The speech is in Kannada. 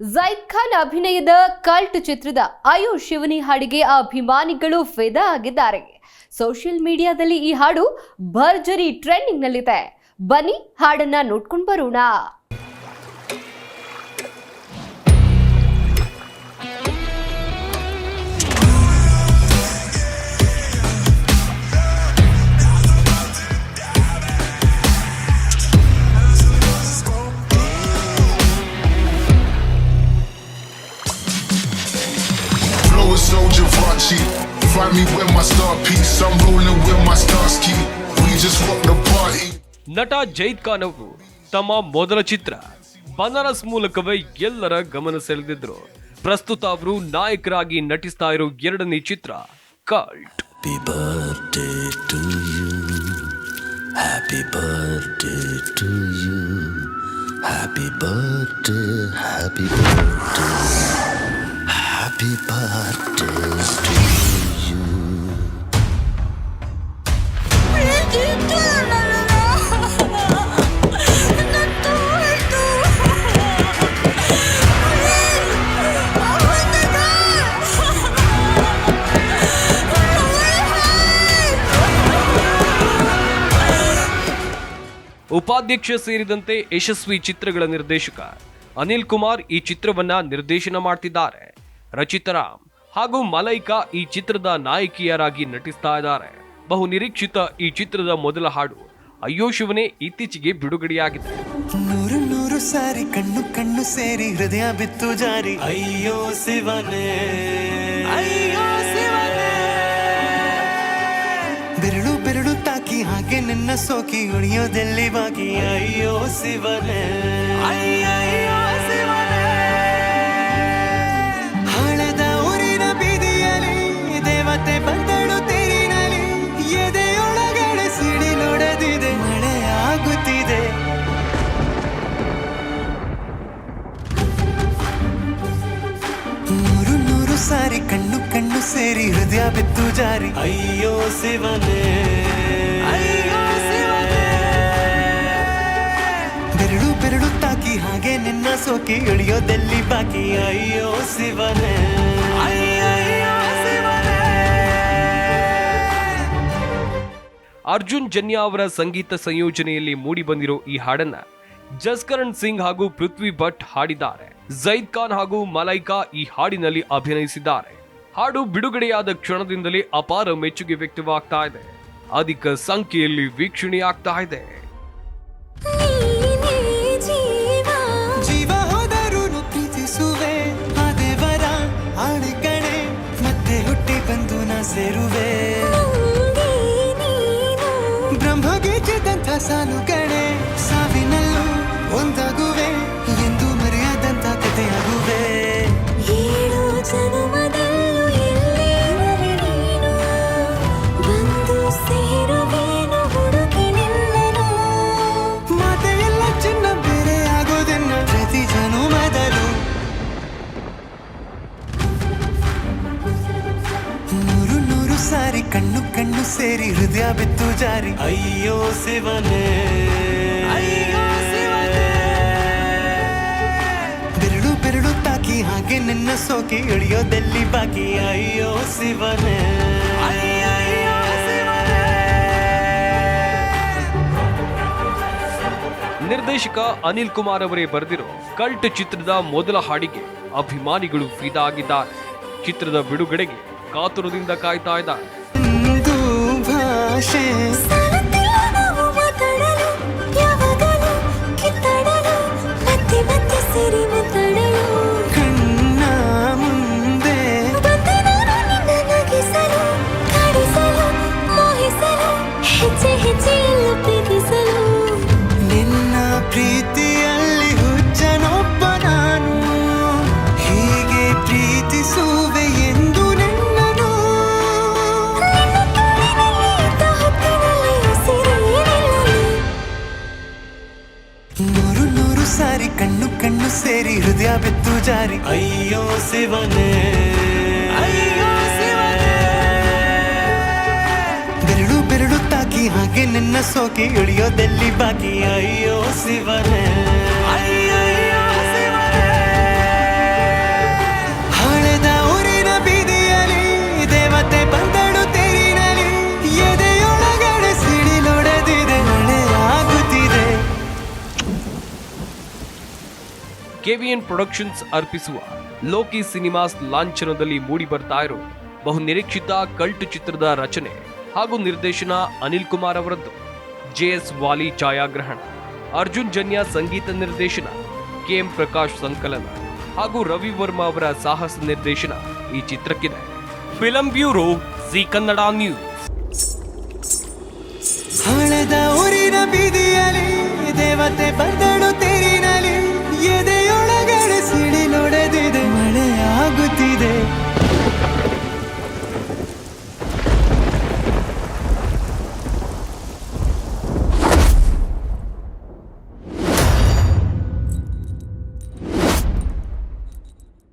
ಜೈದ್ ಖಾನ್ ಅಭಿನಯದ ಕಲ್ಟ್ ಚಿತ್ರದ ಅಯೋ ಶಿವನಿ ಹಾಡಿಗೆ ಅಭಿಮಾನಿಗಳು ಫಿದಾ ಆಗಿದ್ದಾರೆ. ಸೋಷಿಯಲ್ ಮೀಡಿಯಾದಲ್ಲಿ ಈ ಹಾಡು ಭರ್ಜರಿ ಟ್ರೆಂಡಿಂಗ್ ನಲ್ಲಿದೆ ಬನ್ನಿ ಹಾಡನ್ನ ನೋಡ್ಕೊಂಡು ಬರೋಣ. she fry me with my star piece some ruling with my star's key when just rock the party. ನಟ ಜೈದ್ ಖಾನ್ ಅವರು ತಮ್ಮ ಮೊದಲ ಚಿತ್ರ ಬನರಸ್ ಮೂಲಕವೇ ಎಲ್ಲರ ಗಮನ ಸೆಳೆದಿದ್ರು. ಪ್ರಸ್ತುತ ಅವರು ನಾಯಕರಾಗಿ ನಟಿಸ್ತಾ ಇರೋ ಎರಡನೇ ಚಿತ್ರ cult. Birthday to you happy birth to happy birthday happy happy birthday to ಉಪಾಧ್ಯಕ್ಷ ಸೇರಿದಂತೆ ಯಶಸ್ವಿ ಚಿತ್ರಗಳ ನಿರ್ದೇಶಕ ಅನಿಲ್ ಕುಮಾರ್ ಈ ಚಿತ್ರವನ್ನ ನಿರ್ದೇಶನ ಮಾಡ್ತಿದ್ದಾರೆ. ರಚಿತರಾಮ್ ಹಾಗೂ ಮಲೈಕಾ ಈ ಚಿತ್ರದ ನಾಯಕಿಯರಾಗಿ ನಟಿಸ್ತಾ ಇದ್ದಾರೆ. ಬಹು ನಿರೀಕ್ಷಿತ ಈ ಚಿತ್ರದ ಮೊದಲ ಹಾಡು ಅಯ್ಯೋ ಶಿವನೇ ಇತ್ತೀಚೆಗೆ ಬಿಡುಗಡೆಯಾಗಿದೆ. ನೂರು ನೂರು ಸಾರಿ ಕಣ್ಣು ಕಣ್ಣು ಸೇರಿ ಹೃದಯ ಬಿತ್ತು ಜಾರಿ. ಅಯ್ಯೋ ಶಿವನೇ ಅಯ್ಯೋ ಶಿವನೇ. ಬೆರಳು ಬೆರಳು ತಾಕಿ ಹಾಗೆ ನಿನ್ನ ಸೋಕಿ ಉಳಿಯೋದೆಲ್ಲಿ ಬಾಕಿ? ಅಯ್ಯೋ ಶಿವನೇ ಅಯ್ಯೋ ಶಿವನೇ. ಸಾರಿ ಕಣ್ಣು ಕಣ್ಣು ಸೇರಿ ಹೃದಯ ಬಿತ್ತು ಜಾರಿ. ಅಯ್ಯೋ ಶಿವನೇ. ಅಯ್ಯೋ ಶಿವನೇ. ಬೆರಳು ಬೆರಳು ತಾಕಿ ಹಾಗೆ ನಿನ್ನ ಸೋಕಿ ಇಳಿಯೋದೆಲ್ಲಿ ಬಾಕಿ? ಅಯ್ಯೋ ಶಿವನೇ. ಅರ್ಜುನ್ ಜನ್ಯ ಅವರ ಸಂಗೀತ ಸಂಯೋಜನೆಯಲ್ಲಿ ಮೂಡಿಬಂದಿರೋ ಈ ಹಾಡನ್ನ ಜಸ್ಕರಣ್ ಸಿಂಗ್ ಹಾಗೂ ಪೃಥ್ವಿ ಭಟ್ ಹಾಡಿದ್ದಾರೆ. ಜೈದ್ ಖಾನ್ ಹಾಗೂ ಮಲೈಕಾ ಈ ಹಾಡಿನಲ್ಲಿ ಅಭಿನಯಿಸಿದ್ದಾರೆ. ಹಾಡು ಬಿಡುಗಡೆಯಾದ ಕ್ಷಣದಿಂದಲೇ ಅಪಾರ ಮೆಚ್ಚುಗೆ ವ್ಯಕ್ತವಾಗ್ತಾ ಇದೆ. ಅಧಿಕ ಸಂಖ್ಯೆಯಲ್ಲಿ ವೀಕ್ಷಣೆಯಾಗ್ತಾ ಇದೆ. ಸಾರಿ ಕಣ್ಣು ಕಣ್ಣು ಸೇರಿ ಹೃದಯ ಬಿತ್ತು ಜಾರಿ. ಅಯ್ಯೋ ಶಿವನೇ. ಬೆರಳು ಬೆರಳು ತಾಕಿ ಹಾಗೆ ನಿನ್ನ ಸೋಕಿ ಇಳಿಯೋದಲ್ಲಿ ಬಾಕಿ? ಅಯ್ಯೋ ಶಿವನೇ. ನಿರ್ದೇಶಕ ಅನಿಲ್ ಕುಮಾರ್ ಅವರೇ ಬರೆದಿರೋ ಕಲ್ಟ್ ಚಿತ್ರದ ಮೊದಲ ಹಾಡಿಗೆ ಅಭಿಮಾನಿಗಳು ಫಿದಾ ಆಗಿದ್ದಾರೆ ಚಿತ್ರದ ಬಿಡುಗಡೆಗೆ ಕಾತುರದಿಂದ ಕಾಯ್ತಾ ಇದ್ದಾರೆ ಸಾರಿ ಕಣ್ಣು ಕಣ್ಣು ಸೇರಿ ಹೃದಯ ಬಿತ್ತು ಜಾರಿ. ಅಯ್ಯೋ ಶಿವನೇ. ಬೆರಳು ಬೆರಳು ತಾಕಿ ಹಾಗೆ ನಿನ್ನ ಸೋಕಿ ಇಳಿಯೋದೆಲ್ಲಿ ಬಾಕಿ? ಅಯ್ಯೋ ಸಿವನೇ ಶಿವನೇ. ಕೆವಿಎನ್ ಪ್ರೊಡಕ್ಷನ್ಸ್ ಅರ್ಪಿಸುವ ಲೋಕಿ ಸಿನಿಮಾಸ್ ಲಾಂಛನದಲ್ಲಿ ಮೂಡಿ ಬರ್ತಾ ಇರೋ ಬಹುನಿರೀಕ್ಷಿತ ಕಲ್ಟ್ ಚಿತ್ರದ ರಚನೆ ಹಾಗೂ ನಿರ್ದೇಶನ ಅನಿಲ್ ಕುಮಾರ್ ಅವರದ್ದು. ಜೆಎಸ್ ವಾಲಿ ಛಾಯಾಗ್ರಹಣ, ಅರ್ಜುನ್ ಜನ್ಯ ಸಂಗೀತ ನಿರ್ದೇಶನ, ಕೆಎಂ ಪ್ರಕಾಶ್ ಸಂಕಲನ ಹಾಗೂ ರವಿ ವರ್ಮಾ ಅವರ ಸಾಹಸ ನಿರ್ದೇಶನ ಈ ಚಿತ್ರಕ್ಕಿದೆ. Film bureau, Zee Kannada news.